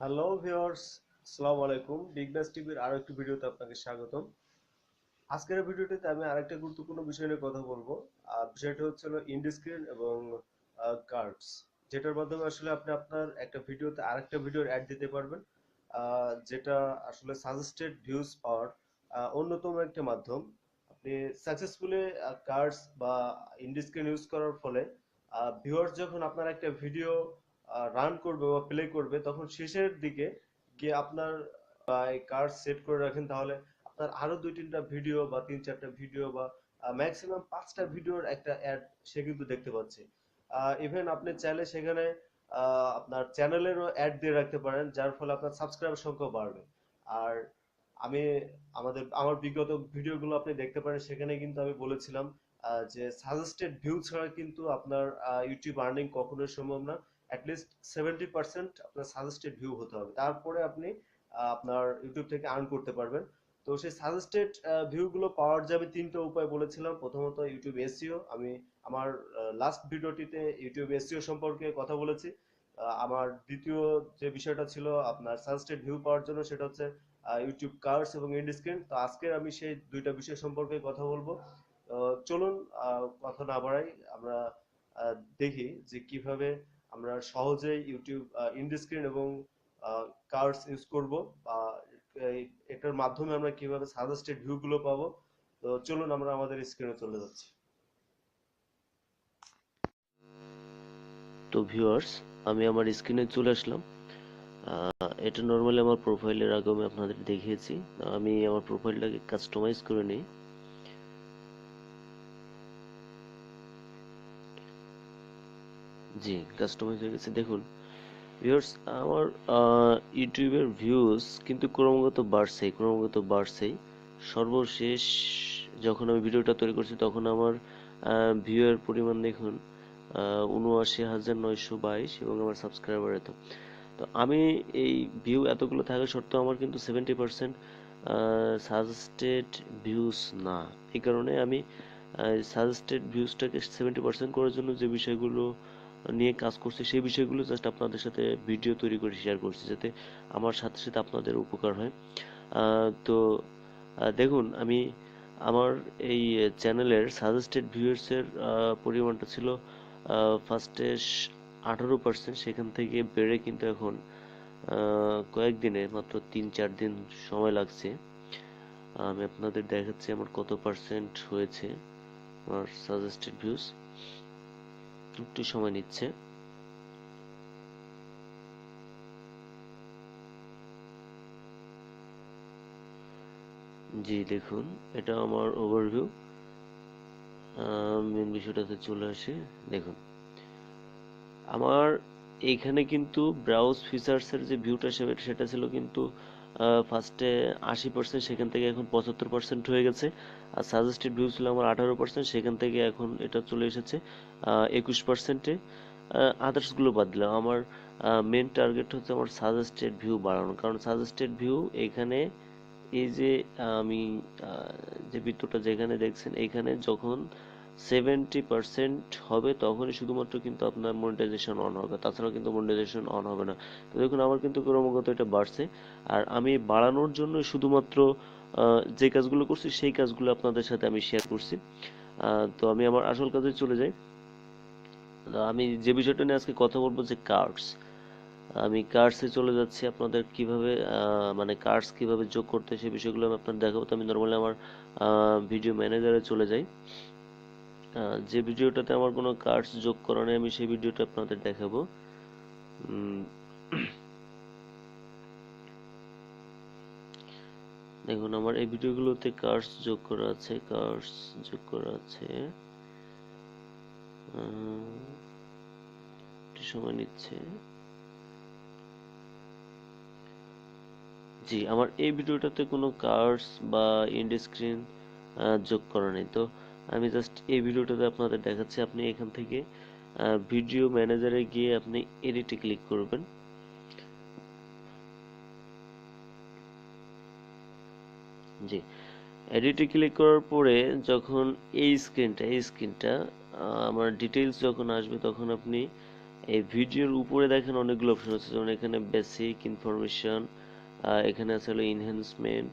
Hello viewers আসসালামু আলাইকুম বিগনাস টিভির আরও একটি ভিডিওতে আপনাকে স্বাগতম। আজকের ভিডিওটিতে আমি আরেকটা গুরুত্বপূর্ণ বিষয় নিয়ে কথা বলব। বিষয়টা হচ্ছে হলো ইন্ডিস্ক্রিন এবং কার্ডস যেটার মাধ্যমে আসলে আপনি আপনার একটা ভিডিওতে আরেকটা ভিডিওর অ্যাড দিতে পারবেন। যেটা আসলে সাজেস্টেড ভিউজ পাওয়ার অন্যতম একটা মাধ্যম। আপনি সাকসেসফুলি কার্ডস বা ইন্ডিস্ক্রিন ইউজ করার ফলে ভিউয়ার্স যখন আপনার একটা ভিডিও রান করবে বা প্লে করবে, তখন শেষের দিকে গিয়ে আপনার কার্ড সেট করে রাখেন, তাহলে আপনার আরও দুই তিনটা ভিডিও বা তিন চারটা ভিডিও বা ম্যাক্সিমাম পাঁচটা ভিডিওর একটা অ্যাড সে কিন্তু দেখতে পাচ্ছে। ইভেন আপনি চাইলে সেখানে আপনার চ্যানেলেরও অ্যাড দিয়ে রাখতে পারেন, যার ফলে আপনার সাবস্ক্রাইবার সংখ্যা বাড়বে। আর আমি, আমাদের, আমার বিগত ভিডিওগুলো আপনি দেখতে পারেন, সেখানে কিন্তু আমি বলেছিলাম যে সাজেস্টেড ভিউ ছাড়া কিন্তু আপনার ইউটিউব আর্নিং কখনোই সম্ভব না। অ্যাটলিস্ট সেভেন্টি পার্সেন্ট আপনার সাজেস্টেড ভিউ হতে হবে। তারপরে আপনি আপনার ইউটিউব থেকে আর্ন করতে পারবেন। তো সেই সাজেস্টেড ভিউগুলো পাওয়ার যে আমি তিনটা উপায় বলেছিলাম, প্রথমত ইউটিউব এসইও আমি আমার লাস্ট ভিডিওটিতে ইউটিউব এসইও সম্পর্কে কথা বলেছি। আমার দ্বিতীয় যে বিষয়টা ছিল আপনার সাজেস্টেড ভিউ পাওয়ার জন্য, সেটা হচ্ছে ইউটিউব কার্ডস এবং এন্ড স্ক্রিন তো আজকের আমি সেই দুইটা বিষয় সম্পর্কে কথা বলব। চলুন কথা না বাড়াই, আমরা দেখি যে কীভাবে আমরা সহজেই ইউটিউব ইন্ড স্ক্রিন এবং কার্ডস ইউজ করব। বা এটার মাধ্যমে আমরা কীভাবে সাজেস্টেড ভিউ গুলো পাবো। তো চলুন আমরা আমাদের স্ক্রিনে চলে যাচ্ছি। তো ভিউয়ার্স আমি আমার স্ক্রিনে চলে আসলাম। এটা নর্মালি আমার প্রোফাইলের আগে আমি আপনাদের দেখিয়েছি। আমি আমার প্রোফাইলটাকে কাস্টমাইজ করে নিই। জি কাস্টমাইজ হয়ে গেছে দেখুন ভিউয়ার্স আমার ইউটিউবের ভিউজ কিন্তু ক্রমাগত বাড়ছেই ক্রমাগত বাড়ছেই সর্বশেষ যখন আমি ভিডিওটা তৈরি করছি তখন আমার ভিউয়ের পরিমাণ দেখুন উনআশি হাজার নয়শো বাইশ এবং আমার সাবস্ক্রাইবার এত। তো আমি এই ভিউ এতগুলো থাকা সত্ত্বেও আমার কিন্তু সেভেন্টি পার্সেন্ট সাজেস্টেড ভিউজ না। এই কারণে আমি সাজেস্টেড ভিউজটাকে সেভেন্টি পার্সেন্ট করার জন্য যে বিষয়গুলো নিয়ে কাজ করছি, সেই বিষয়গুলো জাস্ট আপনাদের সাথে ভিডিও তৈরি করে শেয়ার করছি যাতে আমার সাথে সাথে আপনাদের উপকার হয়। তো দেখুন, আমি আমার এই চ্যানেলের সাজেস্টেড ভিউয়ার্সের পরিমাণটা ছিল ফার্স্টে আঠারো পার্সেন্ট সেখান থেকে বেড়ে কিন্তু এখন কয়েকদিনে মাত্র তিন চার দিন সময় লাগছে। আমি আপনাদের দেখাচ্ছি আমার কত পার্সেন্ট হয়েছে আমার সাজেস্টেড ভিউজ একটু সময় নিচ্ছে। জি, দেখুন, এটা আমার ওভারভিউ মেন বিষয়টাতে চলে আসে। দেখুন, আমার এইখানে কিন্তু ব্রাউজ ফিচার্সের যে ভিউটা সেটা ছিল কিন্তু ফার্স্টে আশি পার্সেন্ট সেখান থেকে এখন পঁচাত্তর পার্সেন্ট হয়ে গেছে। আর সাজেস্টেড ভিউ ছিল আমার আঠারো পার্সেন্ট সেখান থেকে এখন এটা চলে এসেছে একুশ পার্সেন্টে আদার্সগুলো বাদ দিলাম। আমার মেন টার্গেট হচ্ছে আমার সাজেস্টেড ভিউ বাড়ানো। কারণ সাজেস্টেড ভিউ এখানে এই যে আমি যে বৃত্তটা যেখানে দেখছেন, এখানে যখন সেভেন্টি পার্সেন্ট হবে, তখনই শুধুমাত্র কিন্তু আপনার মনিটাইজেশন অন হবে। তাছাড়া কিন্তু মনিটাইজেশন অন হবে না। তো দেখুন, আমার কিন্তু ক্রমাগত এটা বাড়ছে। আর আমি বাড়ানোর জন্য শুধুমাত্র যে কাজগুলো করছি, সেই কাজগুলো আপনাদের সাথে আমি শেয়ার করছি। তো আমি আমার আসল কাজে চলে যাই। আমি যে বিষয়টা নিয়ে আজকে কথা বলব যে কার্ডস আমি কার্ডসে চলে যাচ্ছি আপনাদের কীভাবে মানে কার্ডস কীভাবে যোগ করতে সেই বিষয়গুলো আমি আপনাদের দেখাবো। তো আমি নর্মালি আমার ভিডিও ম্যানেজারে চলে যাই। যে ভিডিওটাতে আমার কোনো কার্ডস যোগ করা নেই, আমি সেই ভিডিওটা আপনাদের দেখাবো। দেখুন, আমার এই ভিডিওগুলোতে কার্ডস যোগ করা আছে কার্ডস যোগ করা আছে। একটু সময় নিচ্ছে। জি, আমার এই ভিডিওটাতে কোনো কার্ডস বা এন্ড স্ক্রিন যোগ করা নেই। তো আমি জাস্ট এই ভিডিওটাতে আপনাদের দেখাচ্ছি, আপনি এখান থেকে ভিডিও ম্যানেজারে গিয়ে আপনি এডিটে ক্লিক করবেন। জি। এডিটে ক্লিক করার পরে যখন এই স্ক্রিনটা এই স্ক্রিনটা আমার ডিটেইলস যখন আসবে, তখন আপনি এই ভিডিওর উপরে দেখেন অনেকগুলো অপশন আছে। যেমন এখানে বেসিক ইনফরমেশন এখানে আছে হলো ইনহ্যান্সমেন্ট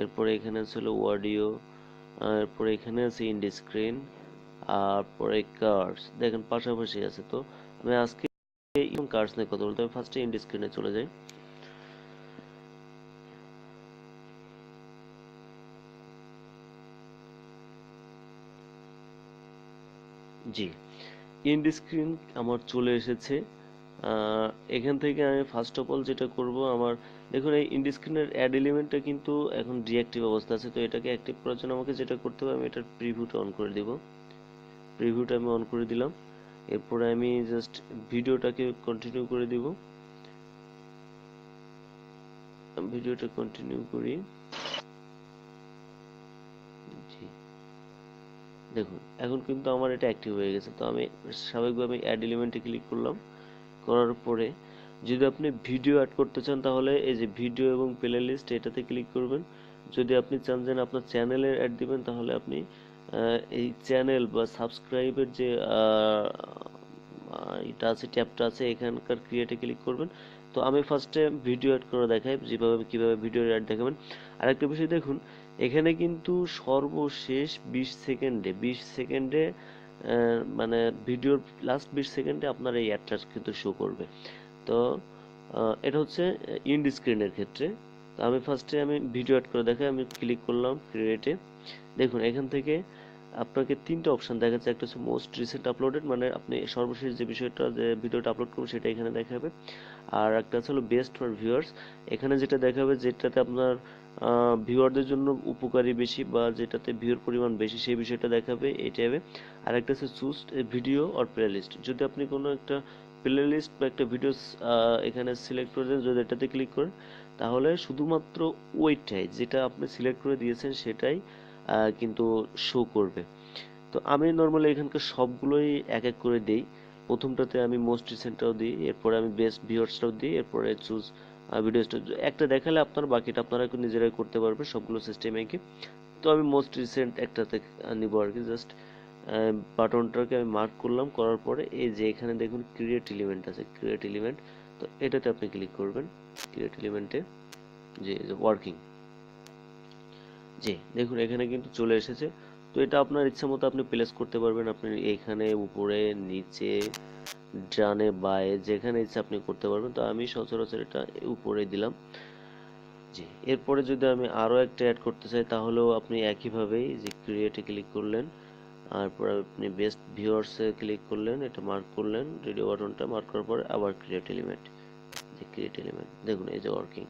এরপরে এখানে আছে হলো অডিও এরপরে এখানে আছে ইন্ডি স্ক্রিন আর পরে কার্ডস দেখেন পাশাপাশি আছে তো। আমি আজকে কার্ডস নিয়ে কথা বলতে আমি ফার্স্টে ইন্ডি স্ক্রিনে চলে যাই। জি ইন্ড স্ক্রিন আমার চলে এসেছে। এখান থেকে আমি ফার্স্ট অফ অল যেটা করব, আমার, দেখুন এই ইন্ড স্ক্রিনের অ্যাড এলিমেন্টটা কিন্তু এখন ডিঅ্যাক্টিভ অবস্থা আছে, তো এটাকে অ্যাক্টিভ করার জন্য আমাকে যেটা করতে হবে, আমি এটার প্রিভিউটা অন করে দিব। প্রিভিউটা আমি অন করে দিলাম। এরপরে আমি জাস্ট ভিডিওটাকে কন্টিনিউ করে দিব। ভিডিওটা কন্টিনিউ করি। দেখুন, এখন কিন্তু আমার এটা অ্যাক্টিভ হয়ে গেছে, তো আমি স্বাভাবিকভাবে অ্যাড এলিমেন্টে ক্লিক করলাম। করার পরে যদি আপনি ভিডিও অ্যাড করতে চান, তাহলে এই যে ভিডিও এবং প্লে লিস্ট এটাতে ক্লিক করবেন। যদি আপনি চান যে আপনার চ্যানেলের অ্যাড দিবেন, তাহলে আপনি এই চ্যানেল বা সাবস্ক্রাইবের যে এটা আছে ট্যাবটা আছে, এখানকার ক্রিয়েটে ক্লিক করবেন। তো আমি ফার্স্টে ভিডিও অ্যাড করে দেখাই, যেভাবে, কীভাবে ভিডিও অ্যাড দেখাবেন। আরেকটা বিষয় দেখুন, এখানে কিন্তু সর্বশেষ বিশ সেকেন্ডে বিশ সেকেন্ডে মানে ভিডিওর লাস্ট বিশ সেকেন্ডে আপনার এই অ্যাডটা কিন্তু শো করবে। তো এটা হচ্ছে ইন্ড স্ক্রিনের ক্ষেত্রে। তো আমি ফার্স্টে আমি ভিডিও অ্যাড করে দেখাই, আমি ক্লিক করলাম ক্রিয়েটে দেখুন, এখান থেকে আপনাকে তিনটা অপশন দেখাচ্ছে। একটা হচ্ছে মোস্ট রিসেন্ট আপলোডেড মানে আপনি সর্বশেষ যে বিষয়টা, যে ভিডিওটা আপলোড করবেন, সেটা এখানে দেখাবে। আর একটা হচ্ছে হলো বেস্ট ফর ভিউয়ার্স এখানে যেটা দেখাবে, যেটাতে আপনার ভিউয়ারদের জন্য উপকারী বেশি বা যেটাতে ভিউর পরিমাণ বেশি, সেই বিষয়টা দেখাবে এই ট্যাবে আর একটা হচ্ছে choose video or playlist যদি আপনি কোনো একটা প্লে লিস্ট বা একটা ভিডিও এখানে সিলেক্ট করে দেন, যদি এটাতে ক্লিক করেন, তাহলে শুধুমাত্র ওইটাই যেটা আপনি সিলেক্ট করে দিয়েছেন, সেটাই কিন্তু শো করবে। তো আমি নর্মালি এখানকার সবগুলোই এক এক করে দিই। প্রথমটাতে আমি মোস্ট রিসেন্টটাও দিই, এরপরে আমি বেস্ট ভিউয়ার্সটাও দিই, এরপরে চুজ ভিডিওসটা একটা দেখালে আপনার, বাকিটা আপনারা নিজেরাই করতে পারবেন সবগুলো সিস্টেমে কি তো আমি মোস্ট রিসেন্ট একটাতে নিব আর কি জাস্ট বাটনটাকে আমি মার্ক করলাম, করার পরে এই যে এখানে দেখুন ক্রিয়েট এলিমেন্ট আছে ক্রিয়েট এলিমেন্ট তো এটাতে আপনি ক্লিক করবেন ক্রিয়েট এলিমেন্টে যে ওয়ার্কিং জি, দেখুন এখানে কিন্তু চলে এসেছে। তো এটা আপনার ইচ্ছা মতো আপনি প্লেস করতে পারবেন, আপনি এখানে, উপরে, নিচে ডানে বায়ে যেখানে ইচ্ছা আপনি করতে পারবেন, তো আমি সচরাচর এটা উপরে দিলাম। জি, এরপরে যদি আমি আরও একটা অ্যাড করতে চাই, তাহলেও আপনি একইভাবেই যে ক্রিয়েটে ক্লিক করলেন, তারপর আপনি বেস্ট ভিউয়ার্সে ক্লিক করলেন, এটা মার্ক করলেন রেডিও বাটনটা মার্ক করার পরে আবার ক্রিয়েট এলিমেন্ট যে ক্রিয়েট এলিমেন্ট দেখুন এই যে ওয়ার্কিং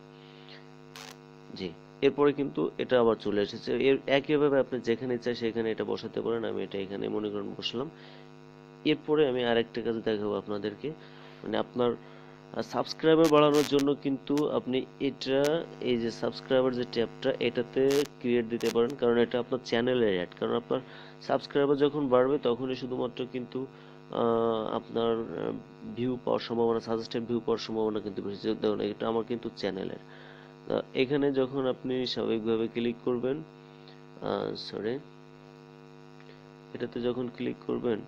জি, এরপরে কিন্তু এটা আবার চলে এসেছে। এর একইভাবে আপনি যেখানে চাই সেখানে এটা বসাতে পারেন, আমি এটা এখানে মনে করেন বসলাম। এরপরে আমি আরেকটা কাজ দেখাবো আপনাদেরকে। মানে আপনার সাবস্ক্রাইবার বাড়ানোর জন্য কিন্তু আপনি এটা, এই যে সাবস্ক্রাইবার যে ট্যাবটা, এটাতে ক্রিয়েট দিতে পারেন। কারণ এটা আপনার চ্যানেলের অ্যাড কারণ আপনার সাবস্ক্রাইবার যখন বাড়বে, তখনই শুধুমাত্র কিন্তু আপনার ভিউ পাওয়ার সম্ভাবনা সাজেস্টেড ভিউ পাওয়ার সম্ভাবনা কিন্তু বেশি। দেখুন, এটা আমার কিন্তু চ্যানেলের এখানে যখন আপনি স্বাভাবিকভাবে ক্লিক করবেন সরি এটাতে যখন ক্লিক করবেন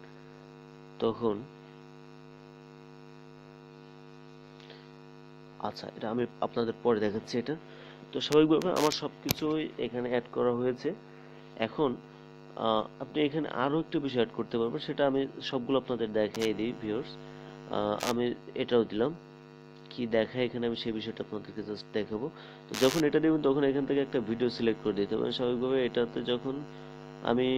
তখন আচ্ছা এটা আমি আপনাদের পরে দেখাচ্ছি এটা। তো স্বাভাবিকভাবে আমার সব কিছুই এখানে অ্যাড করা হয়েছে। এখন আপনি এখানে আরও একটু বিষয় অ্যাড করতে পারবেন, সেটা আমি সবগুলো আপনাদের দেখাই দিই ভিউয়ার্স আমি এটাও দিলাম। কি দেখায় এখানে আমি সেই বিষয়টা আপনাদেরকে জাস্ট দেখাবো। তো যখন এটা দেবেন, তখন এখান থেকে একটা ভিডিও সিলেক্ট করে দিতে হবে স্বাভাবিকভাবে এটাতে যখন আমি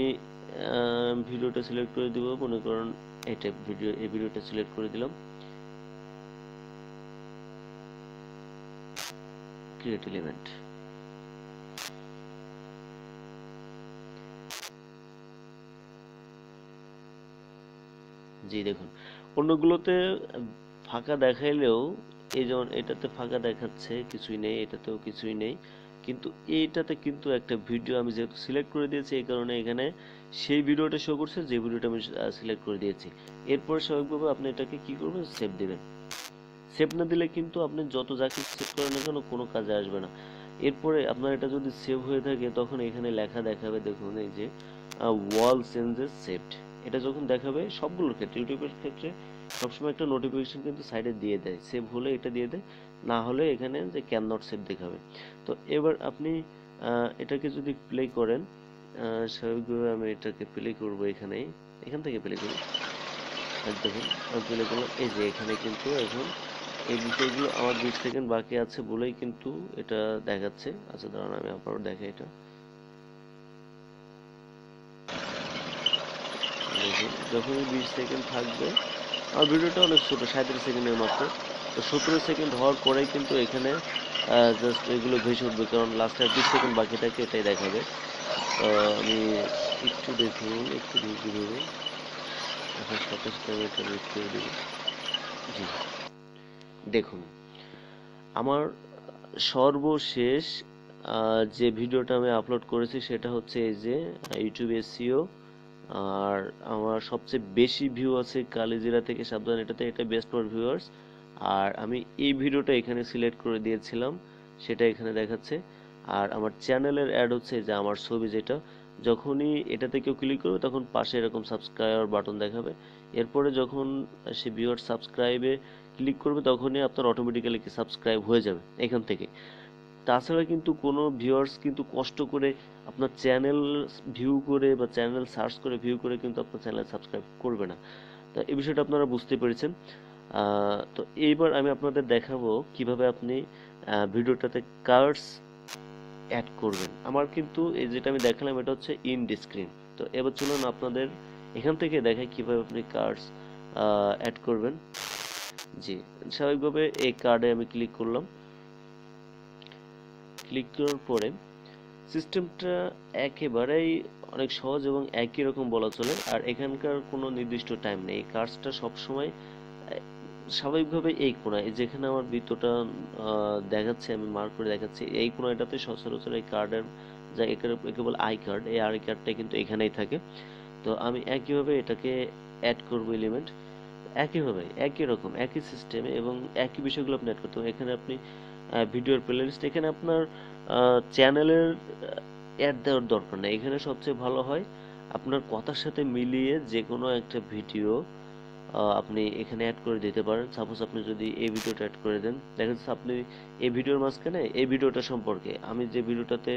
ভিডিওটা সিলেক্ট করে দিব, মনে করেন এটা ভিডিও এই ভিডিওটা সিলেক্ট করে দিলাম। ক্রিয়েট এলিমেন্ট জি, দেখুন। অন্যগুলোতে ফাঁকা দেখাইলেও এই যেমন এটাতে ফাঁকা দেখাচ্ছে, কিছুই নেই, এটাতেও কিছুই নেই। কিন্তু এইটাতে কিন্তু একটা ভিডিও আমি যেহেতু সিলেক্ট করে দিয়েছি, এই কারণে এখানে সেই ভিডিওটা শো করছে, যে ভিডিওটা আমি সিলেক্ট করে দিয়েছি। এরপর স্বাভাবিকভাবে আপনি এটাকে কি করবেন? সেভ দেবেন। সেভ না দিলে কিন্তু আপনি যত যা কিছু সেভ করেন না কেন, কোনো কাজে আসবে না। এরপরে আপনার এটা যদি সেভ হয়ে থাকে, তখন এখানে লেখা দেখাবে, দেখুন এই যে ওয়াল চেঞ্জেস সেভড এটা যখন দেখাবে, সবগুলোর ক্ষেত্রে, ইউটিউবের ক্ষেত্রে সবসময় একটা নোটিফিকেশন কিন্তু সাইডে দিয়ে দেয়। সেভ হলে এটা দিয়ে দেয়, না হলে এখানে যে ক্যান নট সেভ দেখাবে। তো এবার আপনি এটাকে যদি প্লে করেন স্বাভাবিকভাবে আমি এটাকে প্লে করব এখানেই। এখান থেকে প্লে করি। দেখুন, আমি প্লে করলাম। এই যে এখানে কিন্তু এখন এই বিষয়গুলো আমার বিশ সেকেন্ড বাকি আছে বলেই কিন্তু এটা দেখাচ্ছে। আচ্ছা দাঁড়ান, আমি আবার দেখাই এটা। দেখুন যখনই বিশ সেকেন্ড থাকবে, আমার ভিডিওটা অনেক ছোট সাঁত্রিশ সেকেন্ডের মাত্র তো সতেরো সেকেন্ড হওয়ার পরেই কিন্তু এখানে জাস্ট এগুলো ভেসে উঠবে, কারণ লাস্টে বিশ সেকেন্ড বাকি থাকে, এটাই দেখাবে। আমি একটু দেখুন, একটু ধৈর্য ধরুন এখন সাথে সাথে দেবো জি। দেখুন, আমার সর্বশেষ যে ভিডিওটা আমি আপলোড করেছি, সেটা হচ্ছে এই যে ইউটিউব এসিও আর আমার সবচেয়ে বেশি ভিউ আছে কালিজিরা থেকে সাবধান, এটাতে এটা বেস্ট ফর ভিউয়ার্স আর আমি এই ভিডিওটা এখানে সিলেক্ট করে দিয়েছিলাম, সেটা এখানে দেখাচ্ছে। আর আমার চ্যানেলের অ্যাড হচ্ছে যে আমার ছবি যেটা। যখনই এটাতে কেউ ক্লিক করবে, তখন পাশে এরকম সাবস্ক্রাইবার বাটন দেখাবে। এরপরে যখন সে ভিউয়ার সাবস্ক্রাইবে ক্লিক করবে, তখনই আপনার অটোমেটিক্যালি কি সাবস্ক্রাইব হয়ে যাবে এখান থেকে। তাছাড়া কিন্তু কোনো ভিউয়ার্স কিন্তু কষ্ট করে আপনার চ্যানেল ভিউ করে বা চ্যানেল সার্চ করে ভিউ করে কিন্তু আপনার চ্যানেল সাবস্ক্রাইব করবে না। তো এই বিষয়টা আপনারা বুঝতে পেরেছেন। তো এইবার আমি আপনাদের দেখাবো কীভাবে আপনি ভিডিওটাতে কার্ডস অ্যাড করবেন। আমার কিন্তু এই যেটা আমি দেখালাম, এটা হচ্ছে ইন স্ক্রিন তো এবার চলুন আপনাদের এখান থেকে দেখাই কীভাবে আপনি কার্ডস অ্যাড করবেন। জি, স্বাভাবিকভাবে এই কার্ডে আমি ক্লিক করলাম। ক্লিক করার পরে সিস্টেমটা একেবারেই অনেক সহজ এবং একই রকম বলা চলে। আর এখানকার কোনো নির্দিষ্ট টাইম নেই। কার্ডসটা সবসময়, স্বাভাবিকভাবে এই কোণায়। যেখানে আমার বৃত্তটা দেখাচ্ছে, আমি মার্ক করে দেখাচ্ছি, এই কোণাটাতে সচরাচর এই কার্ডের যা একে বলে আই কার্ড এই আই কার্ডটা কিন্তু এখানেই থাকে। তো আমি একইভাবে এটাকে অ্যাড করব এলিমেন্ট একইভাবে, একই রকম, একই সিস্টেমে এবং একই বিষয়গুলো আপনি অ্যাড করতে এখানে আপনি ভিডিওর প্লেলিস্ট এখানে আপনার চ্যানেলের অ্যাড দেওয়ার দরকার নেই। এখানে সবচেয়ে ভালো হয় আপনার কথার সাথে মিলিয়ে যে কোনো একটা ভিডিও আপনি এখানে অ্যাড করে দিতে পারেন। সাপোজ আপনি যদি এই ভিডিওটা অ্যাড করে দেন দেখা যাচ্ছে আপনি এই ভিডিওর মাঝখানে এই ভিডিওটা সম্পর্কে আমি যে ভিডিওটাতে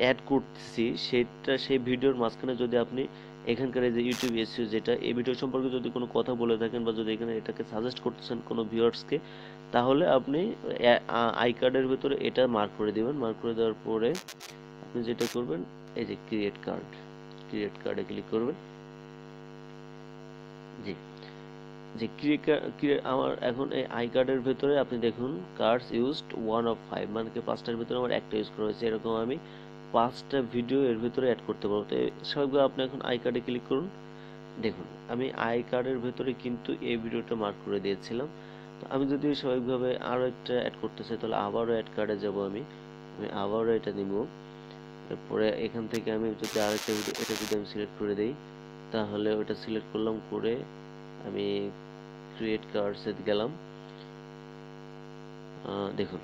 অ্যাড করতেছি সেটা সেই ভিডিওর মাঝখানে যদি আপনি এখানকার এই যে ইউটিউব এসিও যেটা, এই ভিডিও সম্পর্কে যদি কোনো কথা বলে থাকেন বা যদি এখানে এটাকে সাজেস্ট করতেছেন কোনো ভিউয়ার্সকে তাহলে আপনি আই কার্ডের ভিতরে এটা মার্ক করে দিবেন। মার্ক করে দেওয়ার পরে আপনি যেটা করবেন, এই যে ক্রিয়েট কার্ড ক্রিয়েট কার্ডে ক্লিক করবেন। জি, যে আমার এখন এই আই কার্ডের ভিতরে আপনি দেখুন cards used one of five মানে পাঁচটার ভিতরে আমার একটা ইউজ করা হয়েছে, এরকম আমি পাঁচটা ভিডিও এর ভিতরে অ্যাড করতে পারব তো স্বাভাবিকভাবে আপনি এখন আই কার্ডে ক্লিক করুন। দেখুন, আমি আই কার্ডের ভেতরে কিন্তু এই ভিডিওটা মার্ক করে দিয়েছিলাম। তো আমি যদি স্বাভাবিকভাবে আরও একটা অ্যাড করতে চাই, তাহলে আবারও অ্যাড কার্ডে যাব আমি। আমি আবারও এটা নিব। এরপরে এখান থেকে আমি যদি আরেকটা ভিডিও এটা যদি আমি সিলেক্ট করে দিই, তাহলে ওটা সিলেক্ট করলাম করে আমি ক্রিয়েট কার্ডসে গেলাম। দেখুন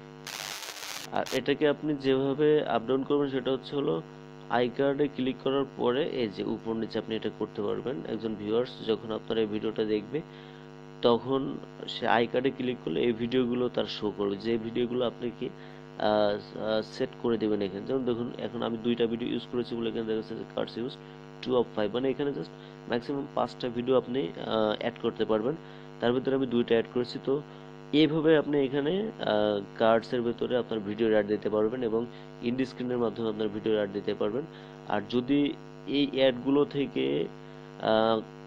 আর এটাকে আপনি যেভাবে আপ ডাউন করবেন সেটা হচ্ছে হলো আই কার্ডে ক্লিক করার পরে এই যে উপর নিচে আপনি এটা করতে পারবেন। একজন ভিউয়ার্স যখন আপনার এই ভিডিওটা দেখবে, তখন সে আই কার্ডে ক্লিক করলে এই ভিডিওগুলো তার শো করবে। যে ভিডিওগুলো আপনি কি সেট করে দেবেন এখানে। যেমন দেখুন, এখন আমি দুইটা ভিডিও ইউজ করেছি বলে এখানে দেখা যাচ্ছে cards use two of five মানে এখানে জাস্ট ম্যাক্সিমাম পাঁচটা ভিডিও আপনি অ্যাড করতে পারবেন। তার ভিতরে আমি দুইটা অ্যাড করেছি। তো এইভাবে আপনি এখানে কার্ডসের ভেতরে আপনার ভিডিও অ্যাড দিতে পারবেন এবং ইন্ডি স্ক্রিনের মাধ্যমে আপনার ভিডিও অ্যাড দিতে পারবেন। আর যদি এই অ্যাডগুলো থেকে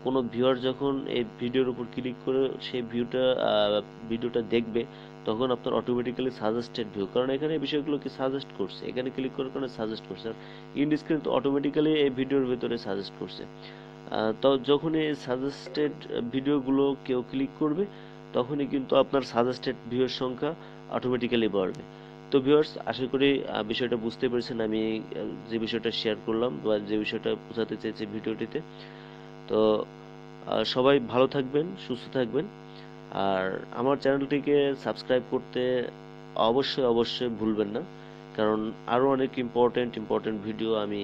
কোনো ভিউয়ার যখন এই ভিডিওর উপর ক্লিক করে সেই ভিউটা ভিডিওটা দেখবে, তখন আপনার অটোমেটিক্যালি সাজেস্টেড ভিউ কারণ এখানে এই বিষয়গুলো কি সাজেস্ট করছে? এখানে ক্লিক করার কারণে সাজেস্ট করছে। আর ইন্ডি স্ক্রিন তো অটোমেটিক্যালি এই ভিডিওর ভেতরে সাজেস্ট করছে। তো যখন এই সাজেস্টেড ভিডিওগুলো কেউ ক্লিক করবে তখনই কিন্তু আপনার সাজেস্টেড ভিউয়ের সংখ্যা অটোমেটিক্যালি বাড়বে। তো ভিউয়ার্স আশা করি বিষয়টা বুঝতে পেরেছেন। আমি যে বিষয়টা শেয়ার করলাম বা যে বিষয়টা বোঝাতে চেয়েছি ভিডিওটিতে। তো সবাই ভালো থাকবেন, সুস্থ থাকবেন। আর আমার চ্যানেলটিকে সাবস্ক্রাইব করতে অবশ্যই অবশ্যই ভুলবেন না। কারণ আরও অনেক ইম্পর্টেন্ট ইম্পর্টেন্ট ভিডিও আমি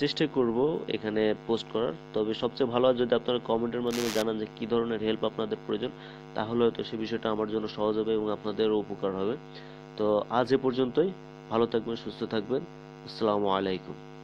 চেষ্টা করব এখানে পোস্ট করার। তবে সবচেয়ে ভালো যদি আপনারা কমেন্টের মাধ্যমে জানান যে কী ধরনের হেল্প আপনাদের প্রয়োজন, তাহলে হয়তো সে বিষয়টা আমার জন্য সহজ হবে এবং আপনাদেরও উপকার হবে। তো আজ এ পর্যন্তই। ভালো থাকবেন, সুস্থ থাকবেন। আসসালামু আলাইকুম।